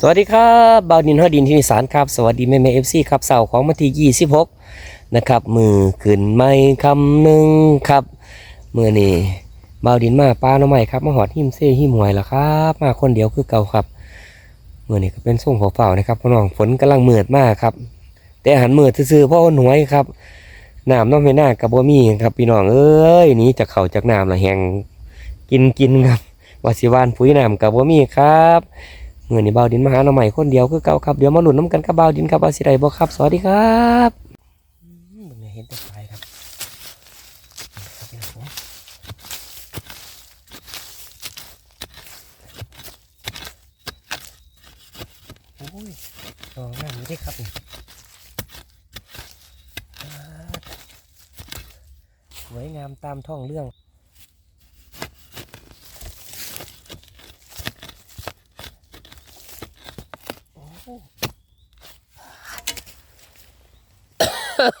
สวัสดีครับบาวดินฮอดินที่นิสานครับ สวัสดีแม่แม่เอฟซีครับเสาร์ของวันที่26นะครับ มือขึ้นไม่คำหนึ่งครับมือนี่บาวดินมาป้าหน้องใหม่ครับมาหอดหิมเซ่หิมหวยแล้วครับ มาคนเดียวคือเก่าครับมือนี่ก็เป็นส่งเฝ้านะครับพี่น้องฝนกำลังเมือดมากครับ แต่หันเมือดซื่อๆเพราะว่าหน่วยครับน้ำน้องไม่น่ากับบ่มีครับพี่น้องเอ้ยนี้จากเขาจากน้ำละแหงกินกินครับวาสิวานปุ๋ยน้ำกับบ่มีครับ เมื่อนี้เบาวดินมาหาหน่อใหม่คนเดียวคือเก่าครับเดี๋ยวมาหลุนน้ำกันกับเบาวดินกับเบาสิไรบ่ครับ สวัสดีครับมเบิ่งเนี่ยเห็นแต่ไฟครับครับพี่น้องผมโอ้ยดอกงามอยู่เด้ครับนี่สวยงามตามท้องเรื่อง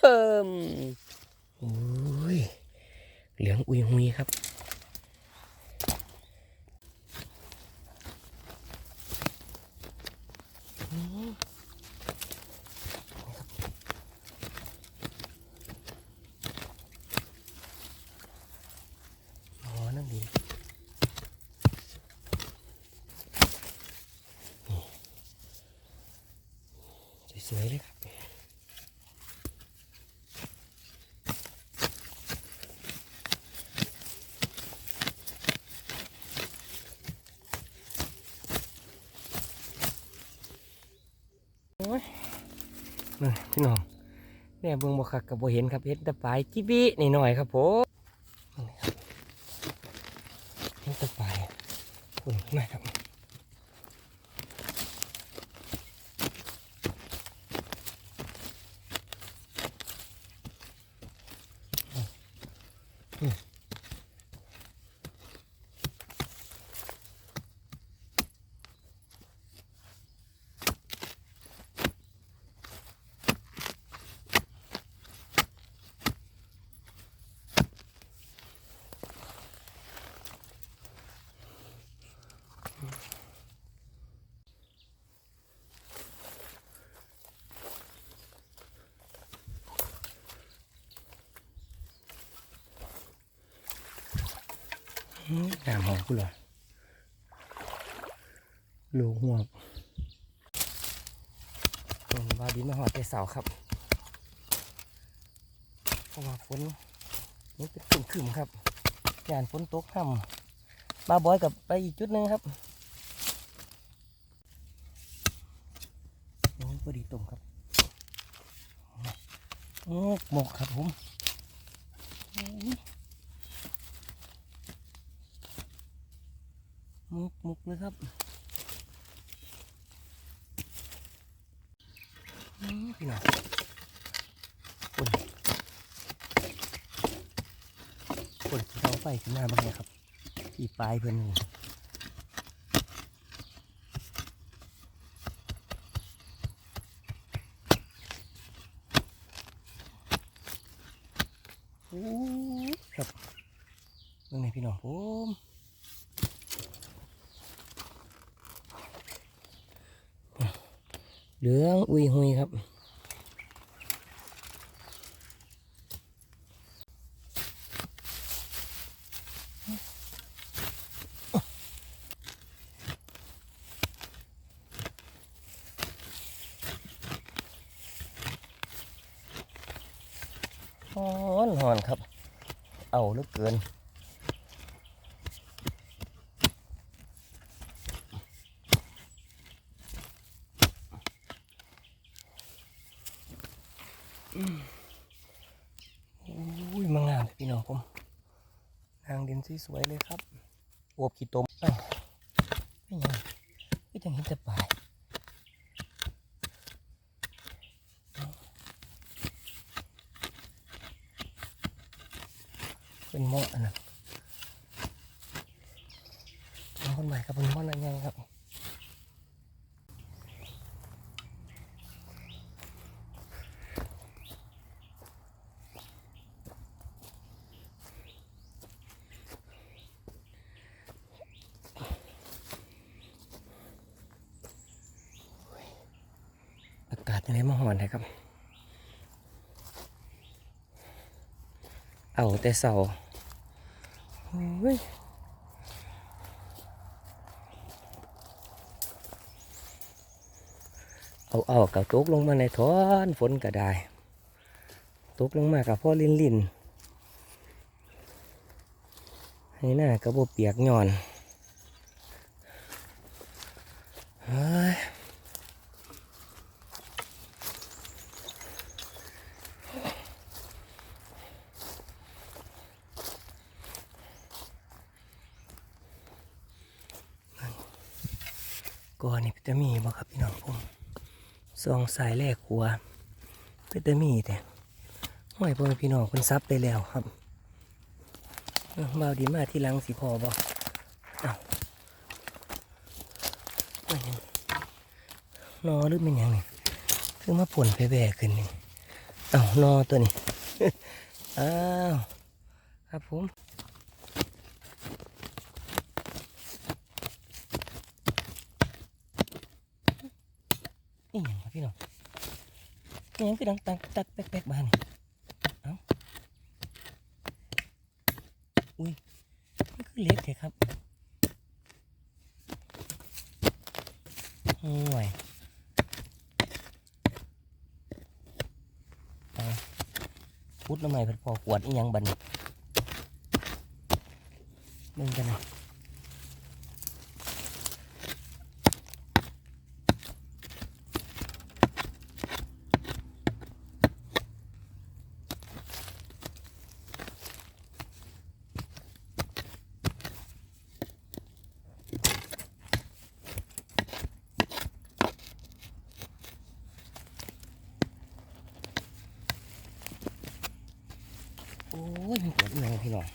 อ้ยเหลืองอุยหุยครับ อ๋อ นั่งดินนี่สวยๆเลยครับ โอ้ย นี่พี่น้องแม่เบื้องบกขักกับบ่เห็นครับเห็นแต่ปลายจิบีนี่หน่อยครับผมนี่ครับเห็นแต่ปลายคุณมาครับ น้ำหอมกูเลยลูกหัวกผมบาดินมาหอดแต่เสาครับเพราะว่าฝนนี่เป็นขึ้นขึ้นครับยานฝนตกห่ำบาบอยกับไปอีกจุดหนึ่งครับโอ้ยพอดีตรงครับโอ้หมกครับผมโอ้ย มุกนะครับอืมพี่น้องคนคนที่เขาไปขึ้นมาบ้างเนี่ยครับที่ปลายเพื่อนนี่โอ้ยครับเรื่องไหนพี่น้องผม เหลืองอุยหุยครับ หอนหอนครับ เอาลือเกิน อุ้ยมางามเลยพี่น้องผมนางดิน สวยๆเลยครับโอบขี้ตมอ้าวไม่ยังไม่จังเห็นจะปลายเป็นหม้ออันนั้นเป็นคนใหม่ครับเป็นหม้อนั่นยังครับากาศยังไงมาหอนเลยครับาแต่เสาเอาเอากับตกลงมาในทอนฝนก็ได้ตกลงมากับพ่อลินลินให้หน้ากับโบเปียกหย่อนเฮ้ยก่อนนี่จะมีบ่ครับพี่น้องผม ซองสายแรกขัวเป็นจะมีแต่ห้อยพ่อแม่พี่น้องคนซับไปแล้วครับเอ้าบ่าดีมากที่ลังสิพอบ่เอาไม่ยังนอหรือเป็นยังนี่คือมาผลไปแบกขึ้นนี่เอานอตัวนี้ อ้าว ครับผมนี่หยังครับพี่น้อง นี่หยังคือดังตักตักแป๊กๆบ้านนี่อุ้ยมันคือเล็กเลยครับห่วยพุดน้ำใหม่เพิ่นพอขวดอีหยังบัดนเบิ่งกันนะโอ้ยมันขวดอีหยัง พี่น้อง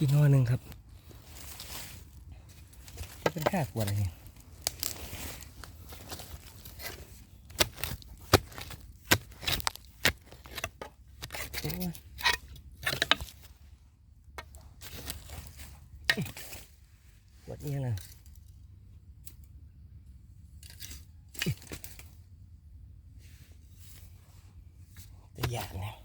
พี่น้อยหนึ่งครับจะเป็นค่าขวดอะไรเนี่ยโอ้ยขวดนี้นะตัวอย่างเนี่ย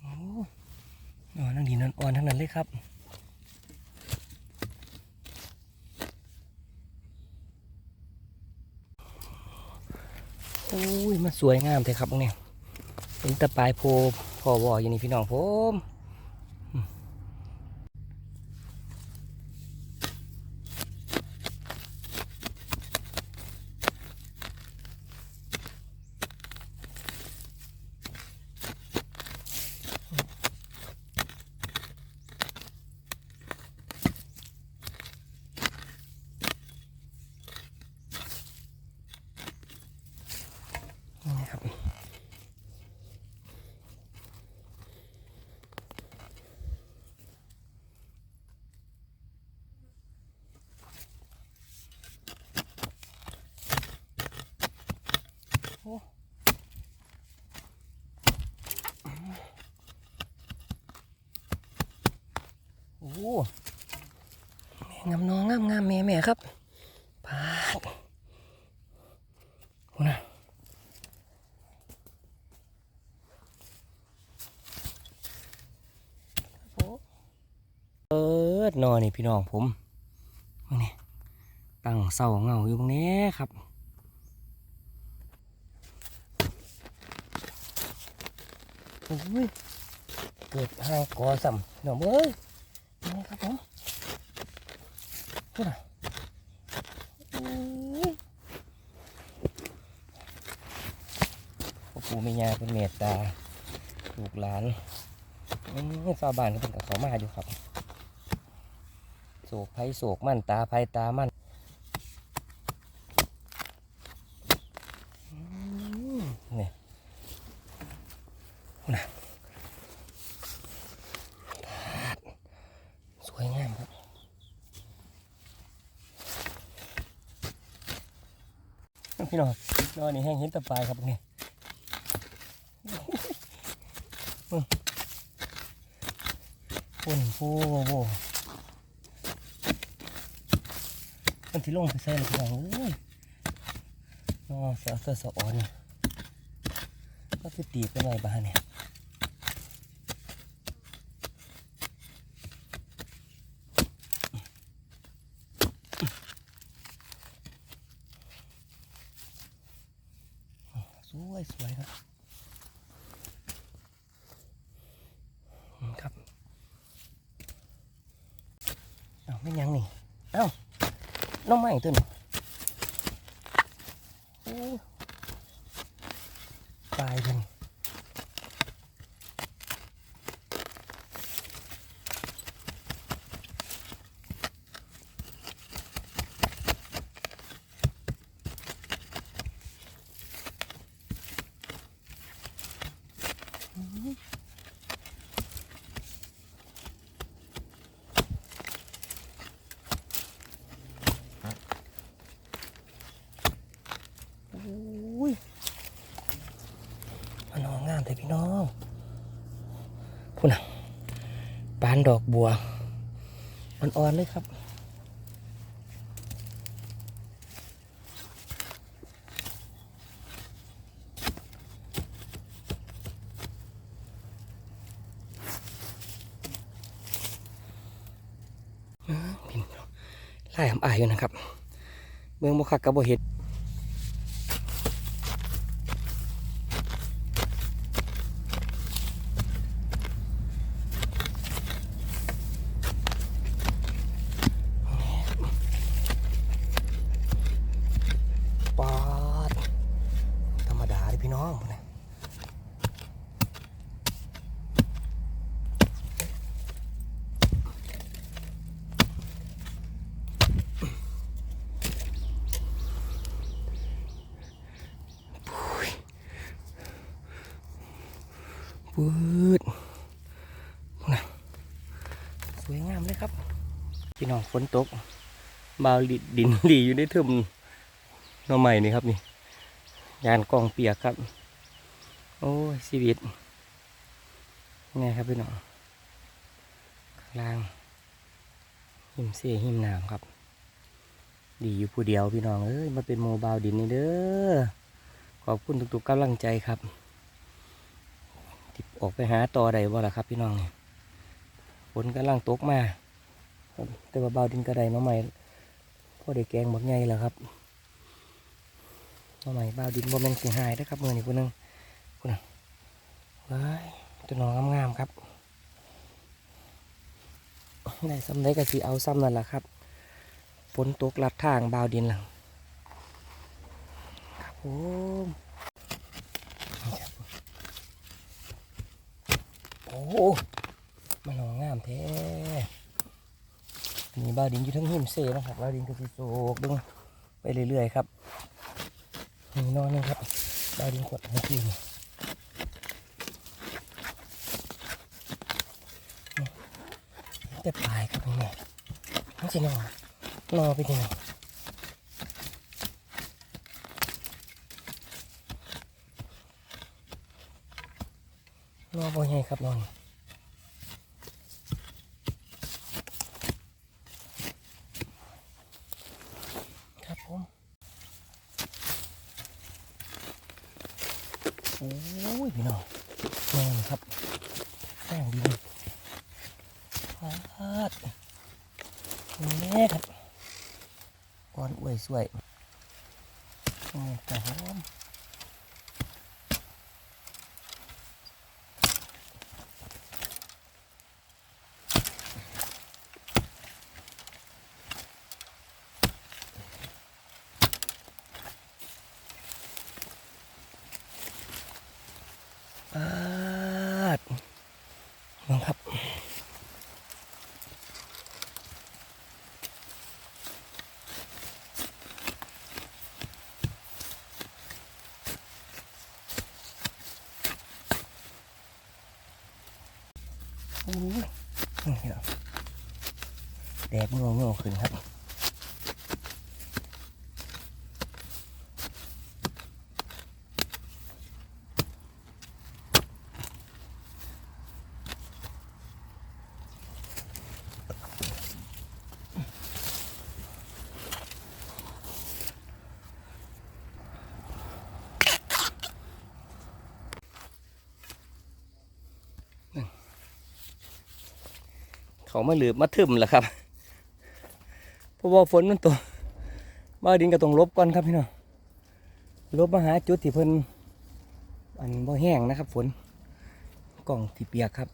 โอ้นอนนั่งดีนอนอ่อนทั้งนั้นเลยครับ โอ้ยมันสวยงามเลยครับเนี่ยเป็นตะปายโพพอวออย่นี่พี่น้องผม งามน้องงามงามแม่แม่ครับปาดนะเปิดนอนนี่พี่น้องผมมึงนี่ตั้งเสาเงาอยู่ตรงนี้ครับโอ้ยเกิดห้างกอสัมหน่อมเอ้ยนี่ครับผม พูดอะโอ้ยปู่ไม่ยาเป็นเมตตาลูกหลานอืมชาวบ้านก็เป็นกับเขามาอยู่ครับ โศกไผโศกมั่นตาไผตามั่นอืมนี่นะสวยงามครับ พี่น้องนอนนี่แห้งเห็นแตะปลายครับนี่ปุ่นโอ้โหมันที่ลงไปใส่เลยพี่น้องเอ้ยนอเสือเสือสะอ่อนนี่ก็คือตีไปหน่อยบ้านเนี่ยสวยสวยครับอืมครับเอ้า ไม่ยังนี่ เอ้าน้องใหม่ตัวนี้โอ้ตายเพิ่นอุ้ยมันน้องงามแต่ พี่น้องพูดนะปานดอกบัวอ่อนๆเลยครับอื้อพี่น้องไล่ทำอายอยู่นะครับ เมืองบคักกับบเห็ด ปอดธรรมดาเลยพี่น้องพุ่นน่ะปุ้ย ปืดนะสวยงามเลยครับ พี่น้องฝนตกบาวดิดินหลีอยู่ในทึมน้อใหม่นี่ครับนี่ยานกองเปียกครับ โอ้ยชีวิตไงครับพี่น้องข้างล่างหิมเสียหิมหน้ำครับ ดีอยู่ผู้เดียวพี่น้องเอ้ยมาเป็นโมบายดินนี่เด้อขอบคุณทุกๆกำลังใจครับ ออกไปหาต่อใดบ่ล่ะครับ พี่น้องนี่ฝนกำลังตกมาครับแต่ว่าบาดินกระไดน้อใหม่พ่อได้แกงหมดไงแล้วครับเอาใหม่เบาดินบ่แม่นสิหายนะครับมือนี่พุ่นนึงพุ่นน่ะว้ายตัวน้องงามๆครับได้ซ้ำได้ก็สิเอาซ้ำนั่นแหละครับฝนตกลัดทางเบาดินหลังครับผมนี่ครับ โอ้มันน้องงามแท้นี่บ้าดินอยู่ทั้งหิมเซนะครับบ้าดินก็สิโศกดึงไปเรื่อยๆครับนี่นอนนึงครับดาดินกดให้กินแต่ปลายครับพี่แม่มันจะนอนนอนไปที่ไหน นอนบ่ใหญ่ครับนอนครับผมโอ้ยพี่น้องแม่นครับแป้งดีฟาดแม่ครับก้อนอวยสวยนี่กระหอม ปาดน้องครับโอ้ยนี่ครับแดดเงาเงาขึ้นครับ เขามาหลืบมาทึมแหละครับเพราะว่าฝนมันตกมาดินก็ต้องลบก่อนครับพี่น้องลบมาหาจุดที่เพิ่นอันบ่แห้งนะครับ ฝนกล่องที่เปียกครับ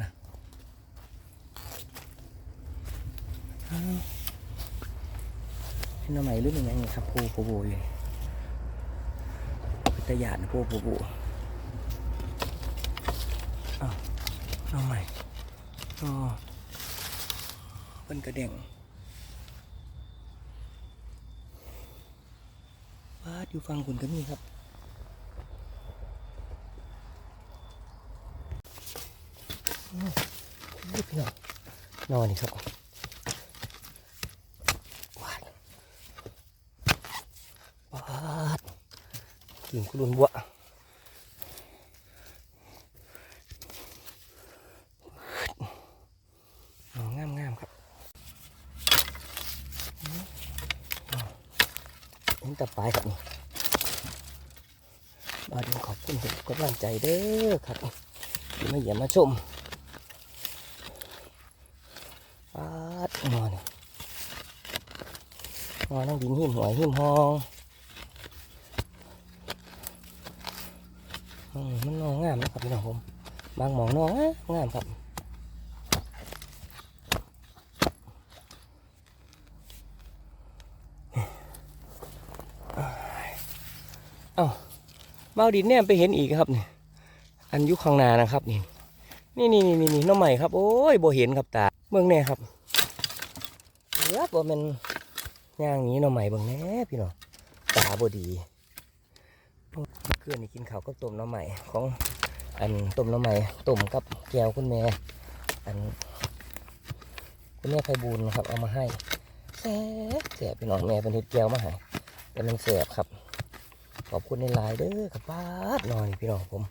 นะอ้าวเห็นเอาใหม่รือเป็นยังไงครับโพโพโพอยู่นี่เป็นตะหยาดโพโพโพอ้าวเอาใหม่ อ๋อเป็นกระเด่งวาดอยู่ฟังคุณก็มีครับโอ้ยพี่น้องนอนนี่ครับวาดวาดกิ่งกุลุนบัว อ๋องามงามๆครับอืมอ๋อเห็ นแต่ปลายครับนี่มาดูขอบคุณทุกกำลังใจเด้อครับที่มาเยี่ยมมาชมปาดนอนนอนนั่งดินหิมหัวหิมหองมันนองงามนะครับพี่น้องผมบางหมองนองงามงามครับ เมาดินเนี่ยไปเห็นอีกครับนี่อันยุคข้างนานะครับนี่นี่นี่นี่นี่น้องใหม่ครับโอ้ยโบเห็นครับตาเมืองแน่ครับเลือบ่แมันย่างนี้น้องใหม่เบิ่งแน่พี่น้องตาบดีเมื่อนนี่กินข้าวกับต้มน้องใหม่ของอันต้มน้องใหม่ต้มกับแก้วคุณแม่อันคุณแม่ไพบูลนะครับเอามาให้แซ่บแซ่บพี่น้องแม่เป็นเห็ดแก้วมาให้แต่มันแซ่บครับ ขอบคุณในไลน์เด้อครับป้าหน่อยพี่น้องผม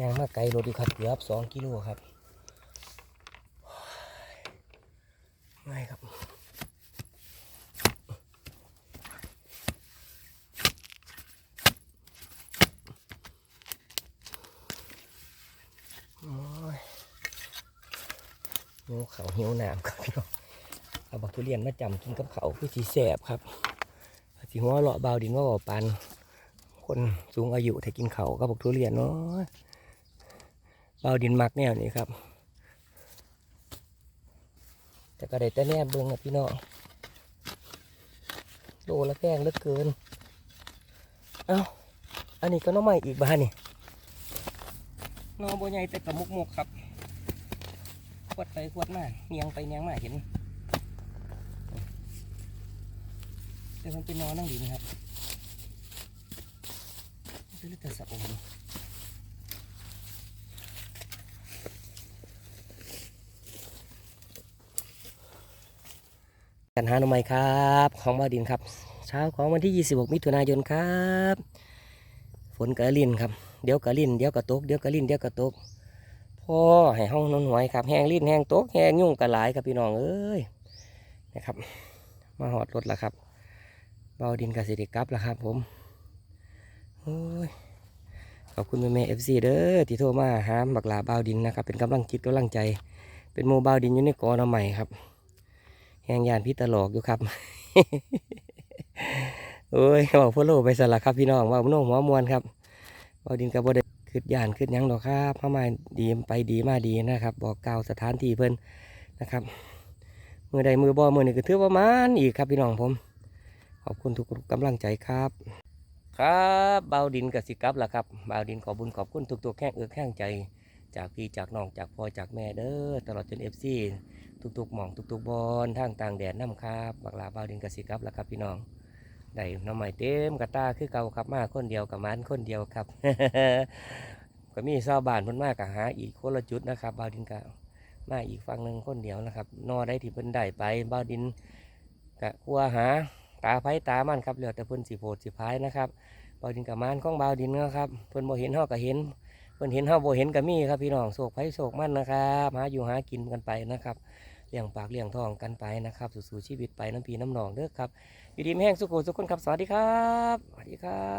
ยางมาไกลรถดีครับเกือบสองกิโลครับง่ายครับโอ้ยหิวเขาหิวน้ำครับพี่น้องเอาบักทุเรียนมาจำกินกับเขาวคือสีแสบครับ สิหัวเลาะเบาดินว่าบ่ปานคนสูงอายุถ้ากินเขาก็บอกทุเรียนเนาะเบาดินมักแนวนี้ครับ แต่ก็ได้แต่แนบเบิ้งนะพี่น้องโลละแพงเลือเกิน เอ้า อันนี้ก็น้องใหม่อีกบ้านนี่น้องโบใหญ่แต่กับมุกมุกครับขวดไปขวดมาเนียงไปเนียงมาเห็น แต่มันเป็นนอนนั่งดีนะครับจะเรียกแต่สะโอนกันหาหน่อไม้ครับ ของบาดินครับ เช้าของวันที่ 26 มิถุนายนครับ ฝนกระลินครับ เดี๋ยวกระลินเดี๋ยวกระตก เดี๋ยวกระลินเดี๋ยวกระตกพ่อให้ห้องนอนหวยครับแห้งลินแห้งตกแห้งยุ่งกระหลายครับพี่น้องเอ้ยนะครับ มาหอดรถแล้วครับ เบาดินกสิเดกับแล้วครับผมโอ้ยขอบคุณแม่แม่เอฟซีเด้อที่โทรมาหาบักลาเบาดินนะครับ เป็นกำลังจิตกำลังใจ เป็นโมเบาดินอยู่ในกอนาใหม่ครับแหงยานพี่ตลอกอยู่ครับโอ้ยบอกพ่อโลไปสละครับพี่น้องว่าโน้หัวมวนครับเบาดินกับบ่ได้คืดยานคืดหยังดอกครับเข้ามาดีไปดีมาดีนะครับ บอกกล่าวสถานที่เพิ่นนะครับมือใดมือบ่มือนี่ก็ถือประมาณอีกครับพี่น้องผม อบคุณทุกกำลังใจครับ ครับเบาดินกับสิกับล่ะครับเบาดินขอบุญขอบคุณทุกๆแข้งเอื้อแข้งใจ จากพี่จากน้องจากพ่อจากแม่เด้อตลอดจนเอฟซีทุกๆหม่องทุกๆบอลทางต่างแดนน้ำครับบักลาเบาดินกับสิกับล่ะครับพี่น้องได้น้ำใหม่เต็มกระตาคือเก่าครับมาคนเดียวกับมันคนเดียวครับก็มีชาวบ้านพิ่นมากกับหาอีกคนละจุดนะครับเบาดินกับมาอีกฝั่งหนึ่งคนเดียวนะครับ นอได้ที่เพิ่นได้ไปเบาดินกะกลัวหา ตาไผตามันครับเหลือแต่เพิ่นสีโพดสีพายนะครับเบาดินกับมันของเบาดินนะครับเพิ่นบ่เห็นห่อก็เห็นเพิ่นเห็นห่อโบ่เห็นกับมีครับพี่น้องโศกไผโศกมันนะครับหาอยู่หากินกันไปนะครับเลี้ยงปากเลี้ยงท้องกันไปนะครับสู่ชีวิตไปน้ำพีน้ำหนองเด้อครับอยู่ดีไม่แห้งสุขสุขคนครับสวัสดีครับสวัสดีครับ